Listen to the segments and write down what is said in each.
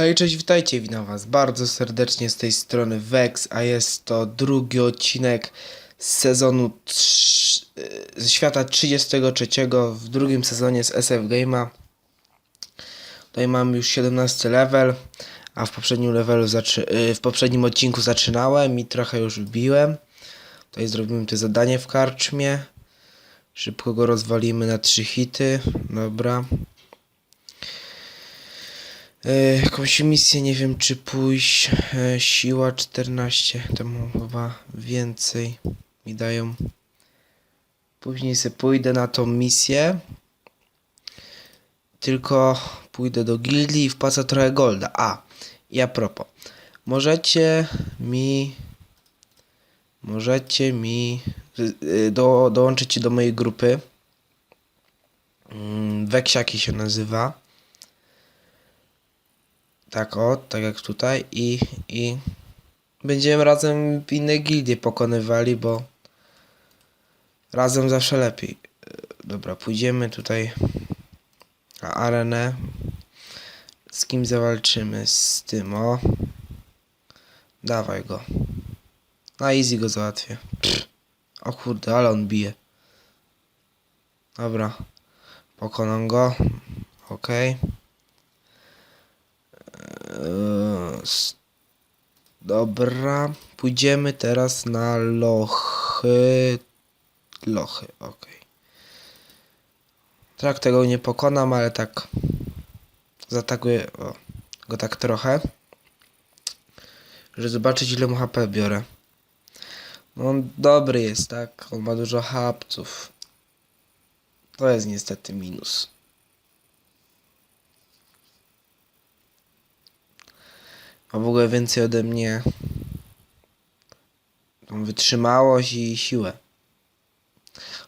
Hej, cześć, witajcie, witam was bardzo serdecznie z tej strony Vex, a jest to drugi odcinek z sezonu trz- y, świata 33 w drugim sezonie z SF Game'a. Tutaj mam już 17 level, a w poprzednim levelu y, w poprzednim odcinku zaczynałem i trochę już wbiłem. Tutaj zrobimy to zadanie w karczmie. Szybko go rozwalimy na trzy hity. Dobra. E, jakąś misję, nie wiem czy pójść. E, siła 14, temu chyba więcej mi dają. Później se pójdę na tą misję. Tylko pójdę do gildii i wpłacę trochę golda. A, i a propos. Możecie mi... Możecie mi y, do, dołączyć do mojej grupy. Mm, Weksiaki się nazywa. Tak o, tak jak tutaj i, i będziemy razem inne gildie pokonywali, bo razem zawsze lepiej. Dobra, pójdziemy tutaj na arenę. Z kim zawalczymy? Z tym, o. Dawaj go. Na easy go załatwię. Pff. O kurde, ale on bije. Dobra. Pokonam go. Okej. S- Dobra, pójdziemy teraz na lochy. Lochy, okej. Tak, tego nie pokonam, ale tak zaatakuję o, go tak trochę, żeby zobaczyć ile mu HP biorę. No on dobry jest, tak? On ma dużo hapców. To jest niestety minus. Ma w ogóle więcej ode mnie tą wytrzymałość i siłę.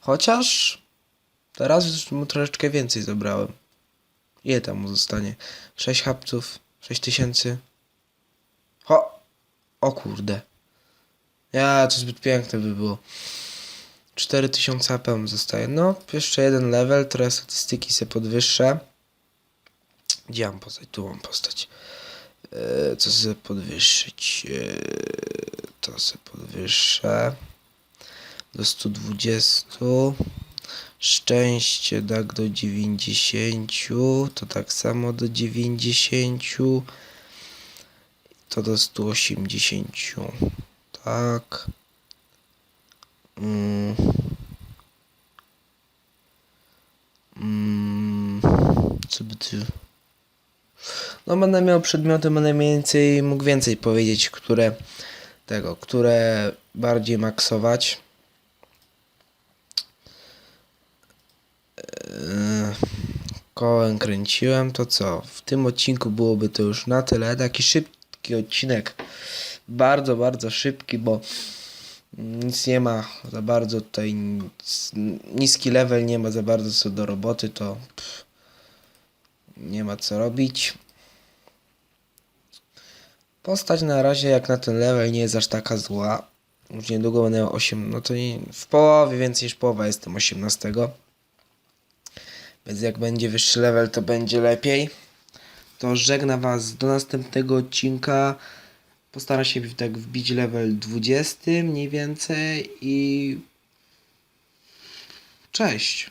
Chociaż teraz już mu troszeczkę więcej zabrałem. Ile tam mu zostanie? 6 hapców, 6 tysięcy. Ho! O kurde. Ja, to zbyt piękne by było. 4000 HP mu zostaje. No, jeszcze jeden level, trochę statystyki se podwyższę. Gdzie mam postać? Tu mam postać. E, co sobie podwyższyć? E, to sobie podwyższę do 120. Szczęście tak do 90. To tak samo do 90. To do 180. Tak. Mm. Mm. Co by ty... No będę miał przedmioty, będę mniej więcej mógł więcej powiedzieć, które tego, które bardziej maksować. Eee, Kołem kręciłem, to co? W tym odcinku byłoby to już na tyle. Taki szybki odcinek. Bardzo, bardzo szybki, bo nic nie ma za bardzo tutaj. Niski level nie ma za bardzo co do roboty, to pff, nie ma co robić. Postać na razie jak na ten level nie jest aż taka zła. Już niedługo będę miał 8, no to nie, w połowie więcej niż połowa jestem 18. Więc jak będzie wyższy level to będzie lepiej. To żegnam was do następnego odcinka. Postaram się tak wbić level 20 mniej więcej i cześć.